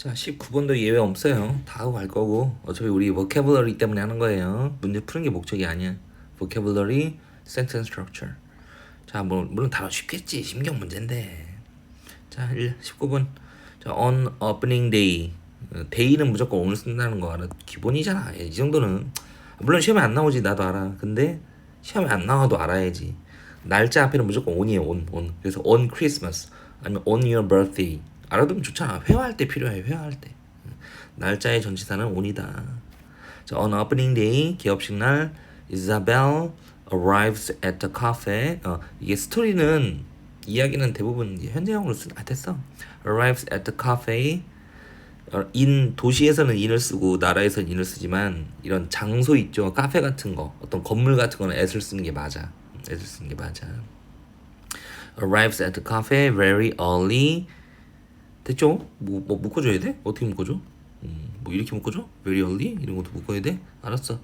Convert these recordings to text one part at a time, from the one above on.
자, 19번도 예외 없어요. 다 하고 갈 거고. 어차피 우리 vocabulary 때문에 하는 거예요. 문제 푸는 게 목적이 아니야. vocabulary, sentence structure. 자, 뭐, 물론 단어 쉽겠지. 심경 문제인데. 자, 1, 19번. 자, on opening day. 어, day는 무조건 오늘 쓴다는 거 알아. 기본이잖아. 이 정도는. 물론 시험에 안 나오지. 나도 알아. 근데 시험에 안 나와도 알아야지. 날짜 앞에는 무조건 on이에요. on, on. 그래서 on Christmas 아니면 on your birthday. 알아두면 좋잖아. 회화할 때 필요해. 회화할 때. 날짜의 전치사는 on이다. 자, on opening day 개업식 날 Isabel arrives at the cafe. 어, 이게 스토리는 이야기는 대부분 현재형으로 쓰. 아 됐어. arrives at the cafe. 어, 인 도시에서는 인을 쓰고 나라에서는 인을 쓰지만 이런 장소 있죠. 카페 같은 거, 어떤 건물 같은 거는 s를 쓰는 게 맞아. s를 쓰는 게 맞아. arrives at the cafe very early. 됐죠? 뭐, 뭐 묶어줘야 돼? 어떻게 묶어줘? 음, 뭐 이렇게 묶어줘? Very early? 이런 것도 묶어야 돼? 알았어.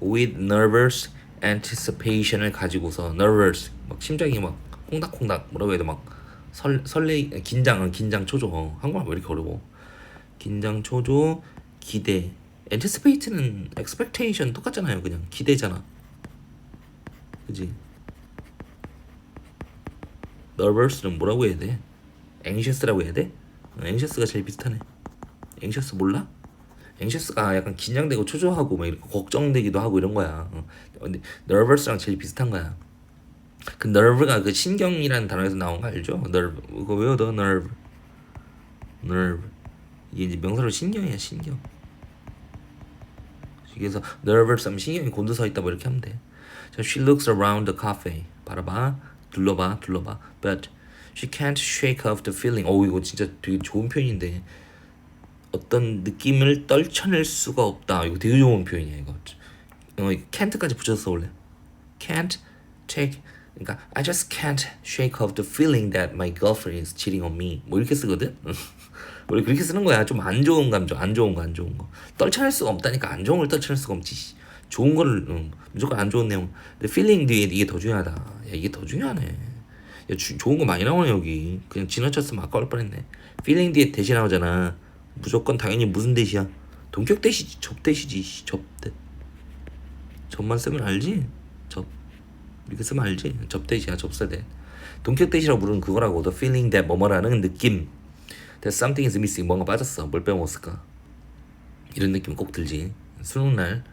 With nervous anticipation을 가지고서 nervous 막 심장이 막 콩닥콩닥 뭐라고 해야 돼? 막 설, 설레 긴장 긴장 초조 어, 한국말 왜 이렇게 어려워? 긴장 초조 기대 anticipate는 expectation 똑같잖아요 그냥 기대잖아 그지 nervous는 뭐라고 해야 돼 anxious라고 해야 돼 어, anxious가 제일 비슷하네. anxious 몰라? anxious가 약간 긴장되고 초조하고 막 이렇게 걱정되기도 하고 이런 거야. 어. 근데 nervous랑 제일 비슷한 거야. 그 nerve가 그 신경이라는 단어에서 나온 거 알죠? nerve. 그거 외워둬 nerve. nerve. 이게 이제 명사로 신경이야 신경. 그래서 nervous 신경이 곤두서 있다 뭐 이렇게 하면 돼. 자, she looks around the cafe. 바라봐, 둘러봐, 둘러봐. But she can't shake off the feeling. 오 이거 진짜 되게 좋은 표현인데 어떤 느낌을 떨쳐낼 수가 없다. 이거 되게 좋은 표현이야 이거. 어, can't까지 붙여서 원래. Can't take. 그러니까 I just can't shake off the feeling that my girlfriend is cheating on me. 뭐 이렇게 쓰거든. 원래 그렇게 쓰는 거야. 좀 안 좋은 감정, 안 좋은 거, 안 좋은 거. 떨쳐낼 수가 없다니까 안 좋은 걸 떨쳐낼 수가 없지. 씨. 좋은 거를 응. 무조건 안 좋은 내용. 근데 feeling 뒤에 이게 더 중요하다. 야 이게 더 중요하네. 야 주, 좋은 거 많이 나오네 여기. 그냥 지나쳤으면 아까울 뻔했네. feeling 뒤에 대시 나오잖아. 무조건 당연히 무슨 대시야? 동격 대시지, 접 대시지, 씨, 접대. 접만 쓰면 알지? 접. 이렇게 쓰면 알지? 접 대시야, 접사대. 동격 대시라고 부르는 그거라고. The feeling that 뭐뭐라는 느낌. That something is missing. 뭔가 빠졌어. 뭘 빼먹었을까? 이런 느낌 꼭 들지. 수능 날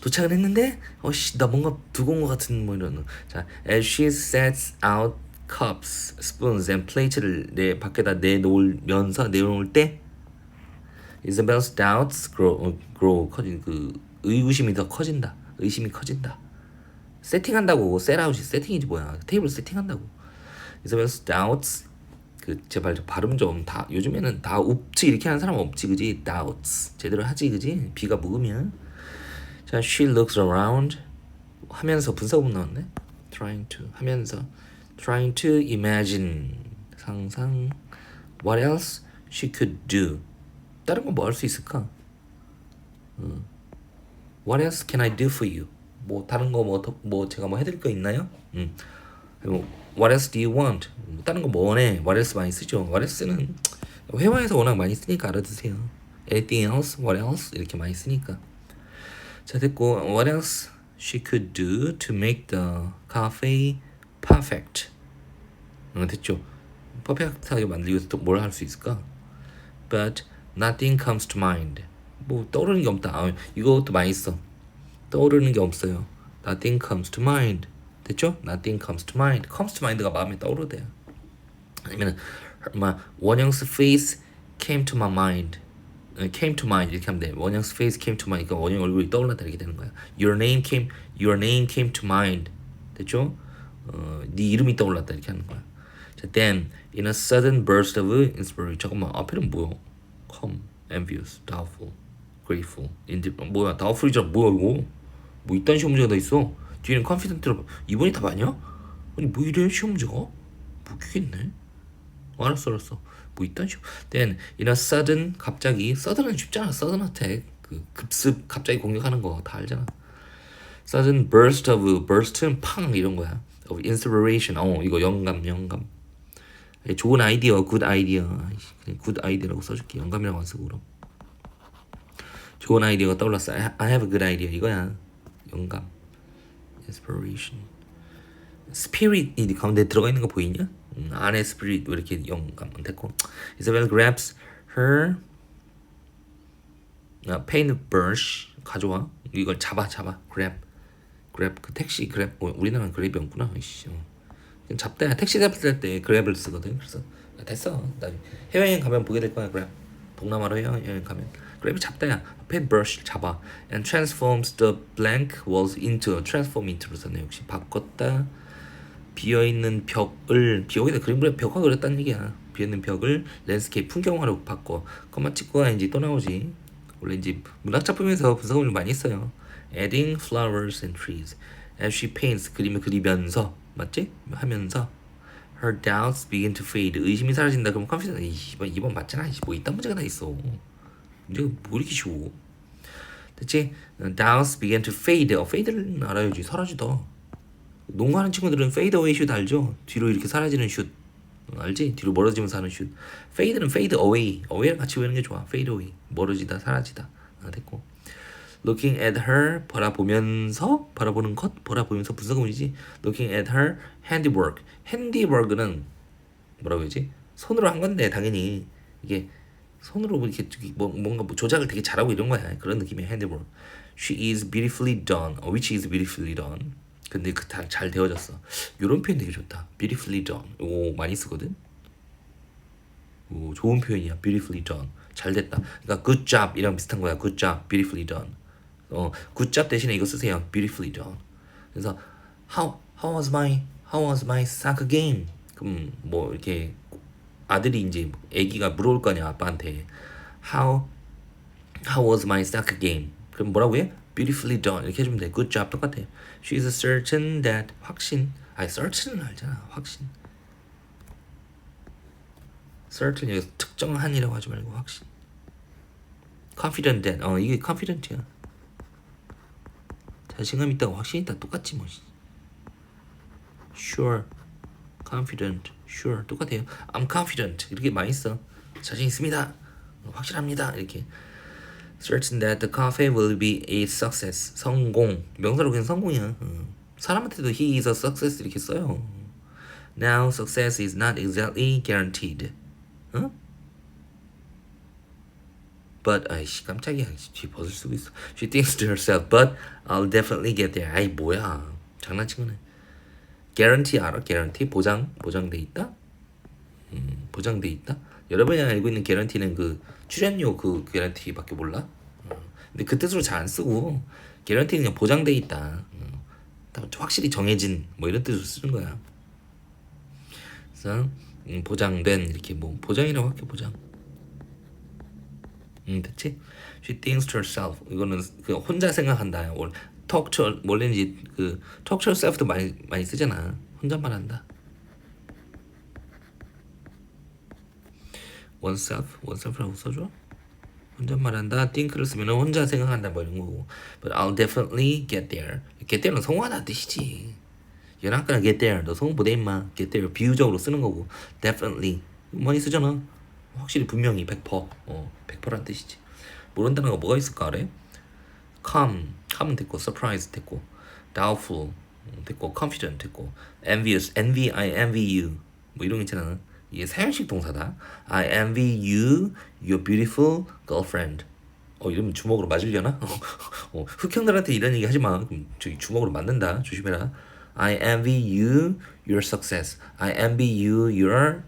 도착을 했는데 어씨 나 뭔가 두고 온 것 같은 뭐 이런. 자 as she sets out cups, spoons and plate를 내 밖에다 내놓으면서 내놓을 때 Isabel's doubts grow, 어, grow 커진 그 의구심이 더 커진다. 의심이 커진다. 세팅한다고 셋아웃이 세팅이지 뭐야. 테이블 세팅한다고. Isabel's doubts 그 제발 좀 발음 좀 다 요즘에는 다 уп지 이렇게 하는 사람 없지 그지? Doubts. 제대로 하지 그지? 비가 묵으면 자 she looks around 하면서 분사구문 나왔네 trying to 하면서 trying to imagine 상상 what else she could do 다른 건 뭐 할 수 있을까 어. what else can I do for you 뭐 다른 거뭐뭐 제가 뭐 해드릴 거 있나요 음. What else do you want? 뭐 다른 거 뭐 원해? What else 많이 쓰죠. What else는 회화에서 워낙 많이 쓰니까 알아두세요. Anything else? What else? 이렇게 많이 쓰니까. 자 됐고 What else she could do to make the cafe perfect? 응, 됐죠. 퍼펙트하게 만들기 위해서 또 뭘 할 수 있을까? But nothing comes to mind. 뭐 떠오르는 게 없다. 아, 이것도 많이 써. 떠오르는 게 없어요. Nothing comes to mind. 됐죠? Nothing comes to mind. comes to mind가 마음에 떠오르대요. 아니면 막 원영스 face came to my mind. 어, came to mind 이렇게 하면 돼. 원영스 face came to mind. 그러니까 원영 얼굴이 떠올랐다 이렇게 되는 거야. Your name came, your name came to mind. 됐죠? 어, 네 이름이 떠올랐다 이렇게 하는 거야. 자, then in a sudden burst of inspiration. 잠깐만 앞에는 뭐야? Calm, envious, doubtful, grateful, indifferent. 뭐야? doubtful이잖아. 뭐야 이거? 뭐 이딴 시험 문제가 다 있어? 뒤에는 confident로 이번이 답 아니야? 아니 뭐 이래 시험 문제가? 뭐 웃기겠네. 알았어 알았어. 뭐 이딴 시험. Then in a sudden 갑자기 sudden은 쉽잖아. sudden attack 그 급습 갑자기 공격하는 거 다 알잖아. sudden burst of burst는 팡 이런 거야. of inspiration. 어 이거 영감 영감. 예, 좋은 아이디어. 아이씨, 그냥 굿 아이디어라고 써줄게. 영감이라고 안 쓰고 그럼. 좋은 아이디어가 떠올랐어. I have a good idea. 이거야. 영감. inspiration. spirit이 가운데 들어가 있는 거 보이냐? 음, 안에 spirit 왜 이렇게 영감 됐고. Isabel grabs her 아, paintbrush 가져와. 이걸 잡아 잡아. grab. grab 그 택시 grab. 어, 우리나라는 그랩이 없구나. 이씨. 어. 그냥 잡다. 택시 잡을 때 그랩을 쓰거든. 그래서 아, 됐어. 나 해외여행 가면 보게 될 거야. 그랩. 동남아로 해외여행 가면 그랩이 잡다야. paintbrush 잡아. and transforms the blank walls into transform into로 썼네. 역시 바꿨다. 비어 있는 벽을 여기다 그림 그려 벽화 그렸다는 얘기야. 비어 있는 벽을 랜스케이프 풍경화로 바꿔. 찍고 이제 또 나오지. 원래 이제 문학 작품에서 분석을 많이 했어요. Adding flowers and trees as she paints 그림을 그리면서 맞지? 하면서 her doubts begin to fade 의심이 사라진다. 그럼 confidence 이번 이번 맞잖아. 뭐 이딴 문제가 다 있어. 문제가 뭐 이렇게 쉬워? 됐지? doubts begin to fade. 어, fade를 알아야지. 사라지다. 농구하는 친구들은 away 슛 알죠? 뒤로 이렇게 사라지는 슛 어, 알지? 뒤로 멀어지면서 하는 슛 fade는 fade away away랑 같이 외우는 게 좋아 fade away 멀어지다 사라지다 아, 됐고 looking at her 바라보면서 바라보는 것 바라보면서 분석문이지 looking at her handiwork handiwork는 뭐라고 해야지? 손으로 한 건데 당연히 이게 손으로 뭐 이렇게 뭐, 뭔가 뭐 조작을 되게 잘하고 이런 거야 그런 느낌의 handiwork she is beautifully done 어, which is beautifully done 근데 그 다 잘 되어졌어. 요런 표현 되게 좋다. beautifully done. 오 많이 쓰거든. 오 좋은 표현이야. beautifully done. 잘 됐다. 그러니까 good job 이랑 비슷한 거야. good job, beautifully done. 어 good job 대신에 이거 쓰세요. beautifully done. 그래서 how how was my how was my soccer game? 그럼 뭐 이렇게 아들이 이제 아기가 물어볼 거냐 아빠한테 how how was my soccer game? 그럼 뭐라고 해? Beautifully done 이렇게 해주면 돼. good job 똑같아. She's certain that 확신. 아니 certain은 알잖아. 확신. certain 여기 특정한이라고 하지 말고 확신. confident that 어 이게 confident야. 자신감 있다고 확신 있다 똑같지 뭐. sure, confident, sure 똑같아요. I'm confident 이렇게 많이 써. 자신 있습니다. 확실합니다 이렇게. Certain that the cafe will be a success. 성공. 명사로 그냥 성공이야. 어. 사람한테도 he is a success 이렇게 써요. Now success is not exactly guaranteed. 어? But 아이씨 깜짝이야. 뒤 벗을 수도 있어. She thinks to herself, but I'll definitely get there. 아이 뭐야. 거네. guarantee 알아? guarantee 보장 보장돼 있다? 음, 보장돼 있다? 여러분이 알고 있는 guarantee는 그 출연료 그 guarantee밖에 몰라? 어. 근데 그 뜻으로 잘 안 쓰고 guarantee는 그냥 보장돼 있다. 어. 확실히 정해진 뭐 이런 뜻으로 쓰는 거야. 그래서 음, 보장된 이렇게 뭐 보장이라고 할게 보장. 음 됐지? She thinks to herself 이거는 그 혼자 생각한다. 원래 talk to 원래는 이제 그 talk to herself도 많이 많이 쓰잖아. 혼잣말 한다. Oneself, oneself라고 써줘. 혼잣말 한다. think를 쓰면 혼자 생각한다 뭐 이런 거고. But I'll definitely get there. get there's 성공하다 뜻이지. You're not gonna get there. 너 성공 못해 임마. get there 비유적으로 쓰는 거고. definitely 많이 쓰잖아. 확실히 분명히 100%. 어, 100%란 뜻이지. 모른다는 거 뭐가 있을까 아래? calm, calm은 됐고, surprise 됐고, doubtful 됐고, confident 됐고, envious, envy, I envy you 뭐 이런 거 있잖아. 이게 사용식 동사다. I envy you, your beautiful girlfriend. 어 이러면 주먹으로 맞으려나? 어, 흑형들한테 이런 얘기 하지 마. 저기 주먹으로 맞는다. 조심해라. I envy you, your success. I envy you, your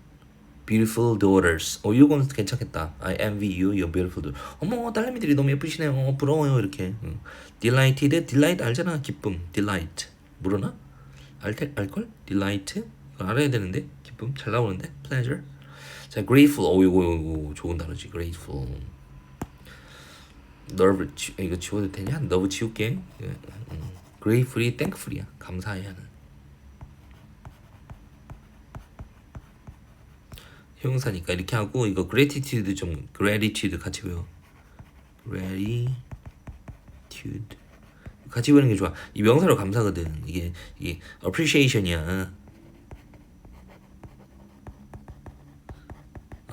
beautiful daughters. 어 이건 괜찮겠다. I envy you, your beautiful daughter. 어머 딸내미들이 너무 예쁘시네요. 어, 부러워요 이렇게. 응. Delighted, delight 알잖아. 기쁨. Delight. 모르나? 알테 알걸? Delight. 알아야 되는데. 기쁨 잘 나오는데. Pleasure. 자, grateful. 어 이거 이거 좋은 단어지. grateful. nerve 지, 이거 지워도 되냐? 너브 지울게. 음. grateful이 thankful이야. 감사해야 하는. 형용사니까 이렇게 하고 이거 gratitude 좀 gratitude 같이 외워. gratitude 같이 외우는 게 좋아. 이 명사로 감사거든. 이게 이게 appreciation이야.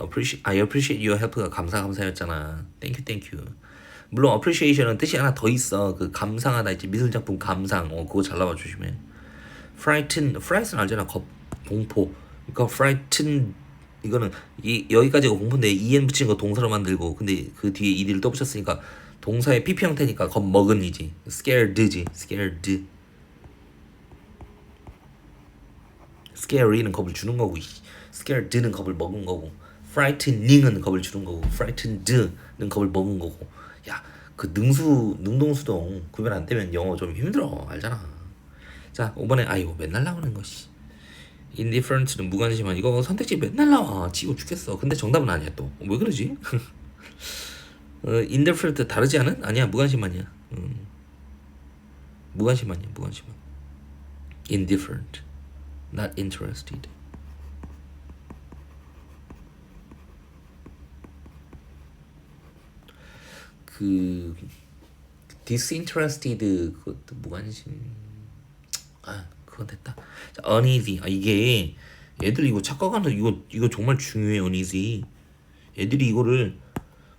Appreciate I appreciate your help가 감사 감사였잖아. Thank you. 물론 appreciation은 뜻이 하나 더 있어. 그 감상하다 있지 미술 작품 감상. 어 그거 잘 나와 조심해. frighten, fright는 알잖아. 겁, 공포. 그러니까 frighten 이거는 이 여기까지가 공포인데 en 붙이는 거 동사로 만들고 근데 그 뒤에 ed를 또 붙였으니까 동사의 pp 형태니까 겁 먹은이지. scared지. scared. scary는 겁을 주는 거고 이 scared는 겁을 먹은 거고 frightening은 겁을 주는 거고 frightened는 겁을 먹은 거고. 야 그 능수 능동수동 구별 안 되면 영어 좀 힘들어. 알잖아. 자 5번에 아이고 맨날 나오는 것이 indifferent는 무관심한 이거 선택지 맨날 나와. 지고 죽겠어. 근데 정답은 아니야 또. 왜 그러지? 어, indifferent 다르지 않은? 아니야 무관심만이야. 음. 무관심만이야 무관심만 indifferent not interested. 그 disinterested 그것도 무관심. 아 그건 됐다. 자, uneasy. 아 이게 애들 이거 착각한다. 이거 이거 정말 중요해 uneasy. 애들이 이거를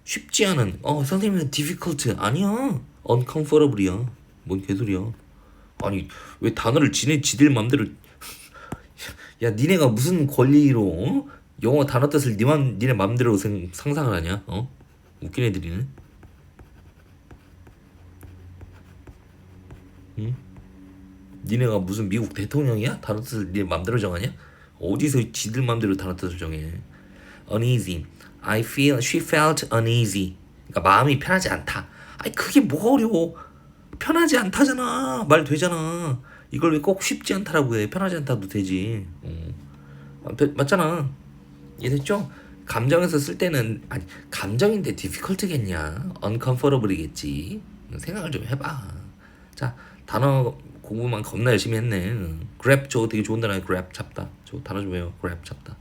쉽지 않은 어 선생님은 difficult 아니야 uncomfortable이야 뭔 개소리야 아니 왜 단어를 지네 지들 맘대로 야 니네가 무슨 권리로 어? 영어 단어 뜻을 니만 니네 맘대로 생, 상상을 하냐 어 웃긴 애들이네 응? 니네가 무슨 미국 대통령이야? 단어 뜻을 니네 맘대로 정하냐? 어디서 지들 맘대로 단어 뜻을 정해? Uneasy. I feel she felt uneasy. 그러니까 마음이 편하지 않다. 아니 그게 뭐가 어려워? 편하지 않다잖아. 말 되잖아. 이걸 왜 꼭 쉽지 않다라고 해? 편하지 않다도 되지. 어. 아, 배- 맞잖아. 이해됐죠? 감정에서 쓸 때는 아니 감정인데 difficult겠냐? uncomfortable이겠지. 생각을 좀 해봐. 자 단어 공부만 겁나 열심히 했네. 응. grab 저거 되게 좋은 단어야. grab 잡다. 저 단어 좀 외워. grab 잡다